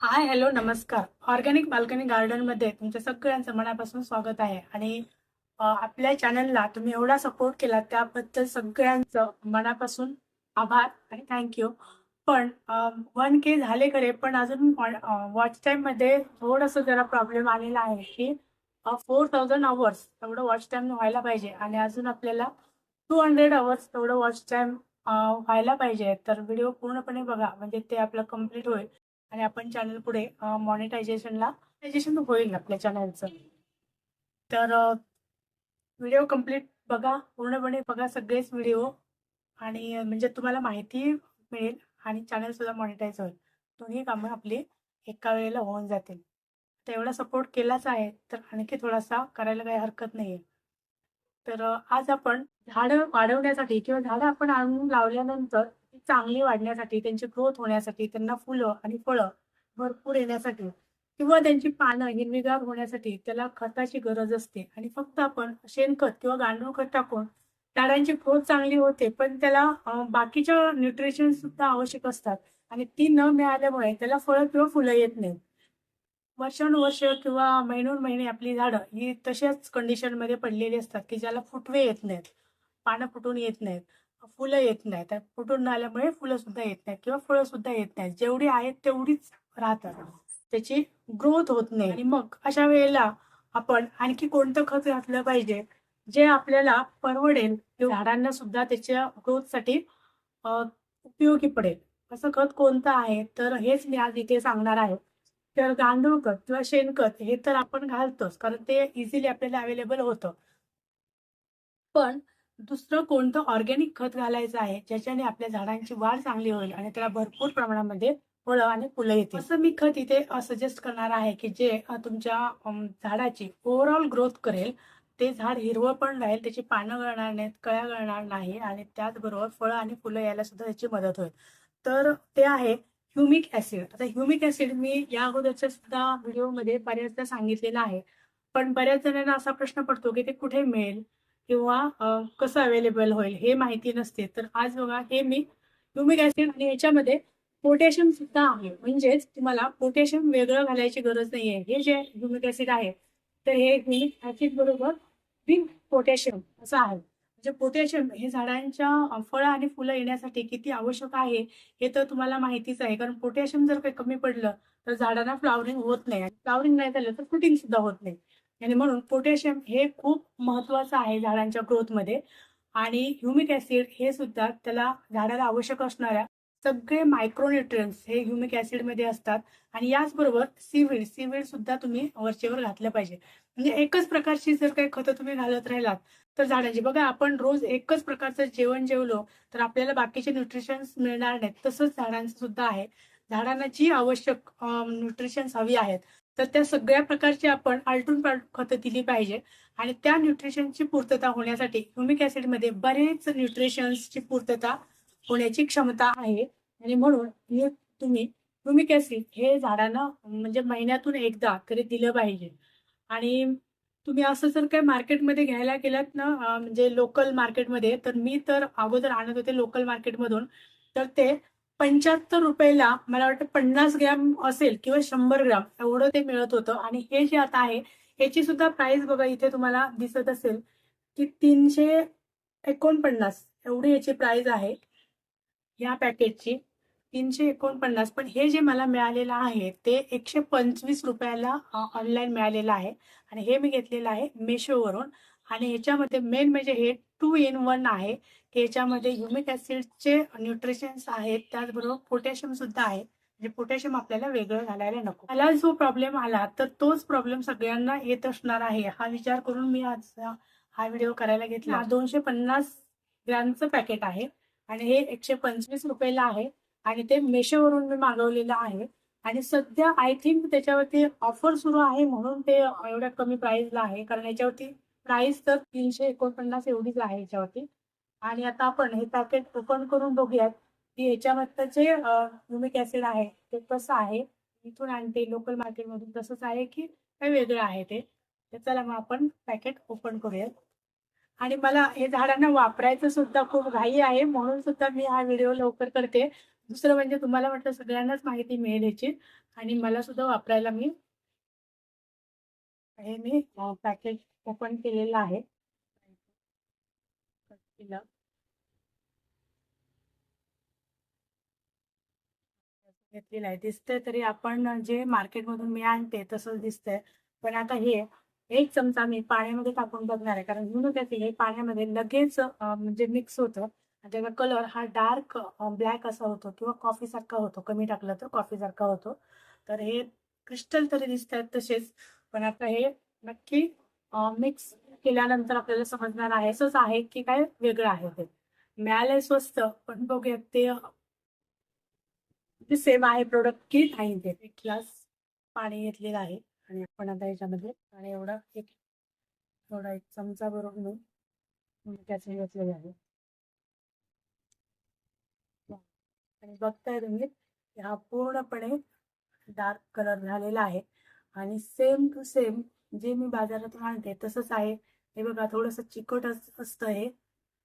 हाय hello नमस्कार. Organic balcony गार्डनमध्ये तुमच्या सगळ्यांचं मनापासून स्वागत आहे. आणि आपल्या चॅनलला तुम्ही एवढा सपोर्ट केला त्याबद्दल सगळ्यांचं मनापासून आभार आणि थँक्यू पण वन के झाले खरे पण अजून वॉच टाइममध्ये थोडंसं जरा प्रॉब्लेम आलेला आहे की फोर थाउजंड अवर्स तेवढं वॉच टाईम व्हायला पाहिजे आणि अजून आपल्याला टू हंड्रेड अवर्स तेवढं वॉच टाईम व्हायला पाहिजे. तर व्हिडिओ पूर्णपणे बघा म्हणजे ते आपलं कंप्लीट होईल. आणि आपण चॅनल पुढे मॉनिटायझेशनला मॉनिटायझेशन होईल आपल्या चॅनलचं तर व्हिडिओ कंप्लीट बघा पूर्णपणे बघा सगळेच व्हिडिओ आणि म्हणजे तुम्हाला माहिती मिळेल आणि चॅनल सुद्धा मॉनिटाईज होईल. दोन्ही कामं आपली एका वेळेला होऊन जातील. तर एवढा सपोर्ट केलाच आहे तर आणखी थोडासा करायला काही हरकत नाही तर आज आपण झाडं वाढवण्यासाठी किंवा झाडं आपण आणून लावल्यानंतर चांगली वाढण्यासाठी त्यांची ग्रोथ होण्यासाठी त्यांना फुलं आणि फळं भरपूर येण्यासाठी किंवा त्यांची पानं हिरवीगार होण्यासाठी त्याला खताची गरज असते. आणि फक्त आपण शेणखत किंवा गांडूळ खत टाकून झाडांची ग्रोथ चांगली होते पण त्याला बाकीच्या न्यूट्रिशन सुद्धा आवश्यक असतात. आणि ती न मिळाल्यामुळे त्याला फळं किंवा फुलं येत नाहीत. वर्षानुवर्ष किंवा महिनोन महिने आपली झाडं ही तशाच कंडिशनमध्ये पडलेली असतात की ज्याला फुटवे येत नाहीत पानं फुटून येत नाहीत. फुलं येत नाहीत. आणि फुटून आल्यामुळे फुलं सुद्धा येत नाहीत किंवा फळं सुद्धा येत नाहीत. जेवढी आहेत तेवढीच राहतात. त्याची ग्रोथ होत नाही. आणि मग अशा वेळेला आपण आणखी कोणतं खत घातलं पाहिजे? जे आपल्याला परवडेल. झाडांना सुद्धा त्याच्या ग्रोथसाठी उपयोगी पडेल. असं खत कोणतं आहे? तर हेच मी आज इथे सांगणार आहे. तर गांडूळ खत किंवा शेणखत हे तर आपण घालतोच. कारण ते इझिली आपल्याला अवेलेबल होतं. पण दुसरं कोणतं ऑर्गॅनिक खत घालायचं आहे ज्याच्याने आपल्या झाडांची वाढ चांगली होईल आणि त्याला भरपूर प्रमाणामध्ये फळं आणि फुलं येतील. असं मी खत इथे सजेस्ट करणार आहे की जे तुमच्या झाडाची ओव्हरऑल ग्रोथ करेल ते झाड हिरवं पण राहील त्याची पानं गळणार नाहीत कळ्या गळणार नाही आणि त्याचबरोबर फळं आणि फुलं यायला सुद्धा त्याची मदत होईल. तर ते आहे ह्युमिक ऍसिड आता ह्युमिक ऍसिड मी या अगोदरच्या सुद्धा व्हिडिओमध्ये बऱ्याचदा सांगितलेलं आहे. पण बऱ्याच जणांना असा प्रश्न पडतो की ते कुठे मिळेल? किंवा कसं अवेलेबल होईल हे माहिती नसते. तर आज बघा हे मी ह्युमिक ऍसिड आणि ह्याच्यामध्ये पोटॅशियम सुद्धा आहे. म्हणजेच तुम्हाला पोटॅशियम वेगळं घालायची गरज नाहीये. हे जे ह्युमिक ऍसिड आहे तर हे ह्युमिक ऍसिड बरोबर विथ पोटॅशियम असं आहे. म्हणजे पोटॅशियम हे झाडांच्या फळं आणि फुलं येण्यासाठी किती आवश्यक आहे हे तर तुम्हाला माहितीच आहे. कारण पोटॅशियम जर काही कमी पडलं तर झाडांना फ्लावरिंग होत नाही. फ्लावरिंग नाही झालं तर फ्रुटिंग सुद्धा होत नाही. आणि म्हणून पोटॅशियम हे खूप महत्वाचं आहे झाडांच्या ग्रोथमध्ये आणि ह्युमिक ऍसिड हे सुद्धा त्याला झाडाला आवश्यक असणाऱ्या सगळे मायक्रोन्युट्रियन्स हे ह्युमिक ऍसिडमध्ये असतात. आणि याचबरोबर सीवीड सीवीड सुद्धा तुम्ही वरचेवर घातलं पाहिजे. म्हणजे एकच प्रकारची जर काही खतं तुम्ही घालत राहिलात तर झाडांची. बघा आपण रोज एकच प्रकारचं जेवण जेवलो तर आपल्याला बाकीचे न्यूट्रिशन्स मिळणार नाहीत. तसंच झाडांचं सुद्धा आहे. झाडांना जी आवश्यक न्यूट्रिशन्स हवी आहेत तर त्या सगळ्या प्रकारची आपण आलटून पालटून खतं दिली पाहिजे. आणि त्या न्यूट्रिशनची पूर्तता होण्यासाठी ह्युमिक ऍसिडमध्ये बरेच न्यूट्रिशन्सची पूर्तता होण्याची क्षमता आहे. आणि म्हणून हे तुम्ही ह्युमिक ऍसिड हे झाडांना म्हणजे महिन्यातून एकदा तरी दिलं पाहिजे. आणि तुम्ही असं जर काही मार्केटमध्ये घ्यायला गेलात ना म्हणजे लोकल मार्केटमध्ये तर मी तर अगोदर आणत होते लोकल मार्केटमधून तर ते पंच्याहत्तर रुपयाला मला वाटतं पन्नास ग्रॅम असेल किंवा शंभर ग्रॅम एवढं ते मिळत होतं. आणि हे जे आता आहे ह्याची सुद्धा प्राइस बघा इथे तुम्हाला दिसत असेल की तीनशे एकोणपन्नास एवढी याची प्राइस आहे. या पॅकेटची तीनशे एकोणपन्नास. पण हे जे मला मिळालेलं आहे ते एकशे पंचवीस रुपयाला ऑनलाईन मिळालेलं आहे. आणि हे मी घेतलेलं आहे मेशोवरून आणि ह्याच्यामध्ये मेन म्हणजे हे टू इन वन आहे. याच्यामध्ये ह्युमिक ऍसिडचे न्यूट्रिशन्स आहेत त्याचबरोबर पोटॅशियम सुद्धा आहे. म्हणजे पोटॅशियम आपल्याला वेगळं घालायला नको. मला जो प्रॉब्लेम आला तर तोच प्रॉब्लेम सगळ्यांना येत असणार आहे. हा विचार करून मी आज हा व्हिडिओ करायला घेतला. दोनशे पन्नास ग्रॅमचं पॅकेट आहे आणि हे एकशे पंचवीस रुपयाला आहे आणि ते मेशोवरून मी मागवलेलं आहे. आणि सध्या आय थिंक त्याच्यावरती ऑफर सुरू आहे म्हणून ते एवढ्या कमी प्राइसला आहे. कारण याच्यावरती प्राइस तर तीनशे एकोणपन्नास एवढीच आहे याच्यावरती. आणि आता आपण हे पॅकेट ओपन करून बघूयात की ह्याच्यामधलं जे युमिक ऍसिड आहे ते कसं आहे? इथून आणते लोकल मार्केटमधून तसंच आहे की काय वेगळं आहे ते? तर चला मग आपण पॅकेट ओपन करूयात. आणि मला हे झाडांना वापरायचं सुद्धा खूप घाई आहे म्हणून सुद्धा मी हा व्हिडिओ लवकर करते. दुसरं म्हणजे तुम्हाला म्हटलं सगळ्यांनाच माहिती मिळेल याची. आणि मला सुद्धा वापरायला मी हे मी पॅकेट ओपन केलेलं आहे. घेतलेलं आहे दिसतंय तरी आपण जे मार्केटमधून मी आणते तसंच दिसतंय. पण आता हे एक चमचा मी पाण्यामध्ये टाकून बघणार आहे. कारण म्हणून त्याचे हे पाण्यामध्ये लगेच म्हणजे मिक्स होतं. त्याचा कलर हा डार्क ब्लॅक असा होतो किंवा कॉफी सारखा होतो. कमी टाकलं तर कॉफी सारखा होतो. तर हे क्रिस्टल तरी दिसत आहेत तसेच. पण आता हे नक्की मिक्स केल्यानंतर आपल्याला समजणार आहे. असंच आहे की काय वेगळं आहे ते. मिळालंय स्वस्त पण बघूयात ते ते सेम आहे प्रोडक्ट की आहे ते. एक ग्लास पाणी घेतलेलं आहे आणि आपण आता याच्यामध्ये आणि एवढा एक थोडा एक चमचा बरोबर घेऊन त्याचे घेतलेले आहे. आणि बघताय तुम्ही हा पूर्णपणे डार्क कलर झालेला आहे. आणि सेम टू सेम जे मी बाजारातून आणते तसंच आहे. हे बघा थोडंसं चिकट अस- असतं हे.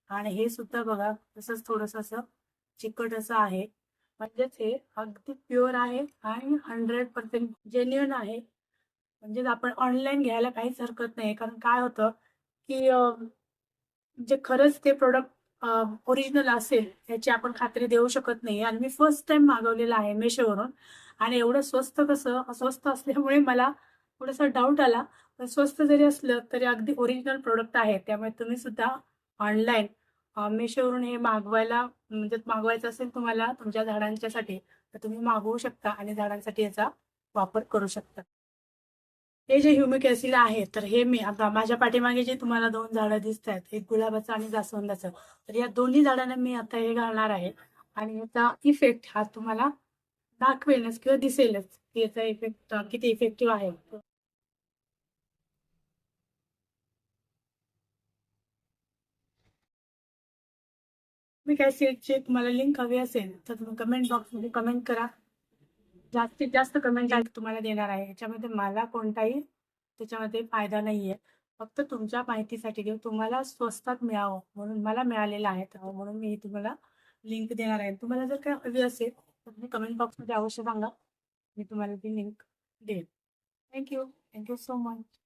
आणि हे सुद्धा बघा तसंच थोडंसं असं चिकट असं आहे. म्हणजेच हे अगदी प्युअर आहे आणि हंड्रेड पर्सेंट जेन्युअन आहे. म्हणजेच आपण ऑनलाईन घ्यायला काहीच हरकत नाही कारण काय होतं की जे खरंच ते प्रोडक्ट ओरिजिनल असेल याची आपण खात्री देऊ शकत नाही आणि मी फर्स्ट टाइम मागवलेलं आहे मेशोवरून. आणि एवढं स्वस्त कसं स्वस्त असल्यामुळे मला थोडासा डाऊट आला. पण स्वस्त जरी असलं तरी अगदी ओरिजिनल प्रोडक्ट आहे. त्यामुळे तुम्ही सुद्धा ऑनलाईन मेशोवरून हे मागवायला म्हणजे मागवायचं असेल तुम्हाला तुमच्या झाडांच्यासाठी तर तुम्ही मागवू शकता आणि झाडांसाठी याचा वापर करू शकता. हे जे ह्युमिक ऍसिड आहे तर हे मी आता माझ्या पाठीमागे जे तुम्हाला दोन झाडं दिसत आहेत एक गुलाबाचं आणि जास्वंदाचं तर या दोन्ही झाडांना मी आता हे घालणार आहे. आणि याचा इफेक्ट हा तुम्हाला दाखवेलच किंवा दिसेलच याचा इफेक्ट किती इफेक्टिव्ह आहे. मी काय सीटची तुम्हाला लिंक हवी असेल तर तुम्ही कमेंट बॉक्समध्ये कमेंट करा. जास्तीत जास्त कमेंट तुम्हाला देणार आहे. याच्यामध्ये मला कोणताही त्याच्यामध्ये फायदा नाही आहे फक्त तुमच्या माहितीसाठी किंवा तुम्हाला स्वस्तात मिळावं म्हणून मला मिळालेलं आहे तर म्हणून मी तुम्हाला लिंक देणार आहे. तुम्हाला जर काय हवी असेल तर तुम्ही कमेंट बॉक्समध्ये अवश्य सांगा. मी तुम्हाला ती लिंक देईन थँक्यू थँक्यू सो मच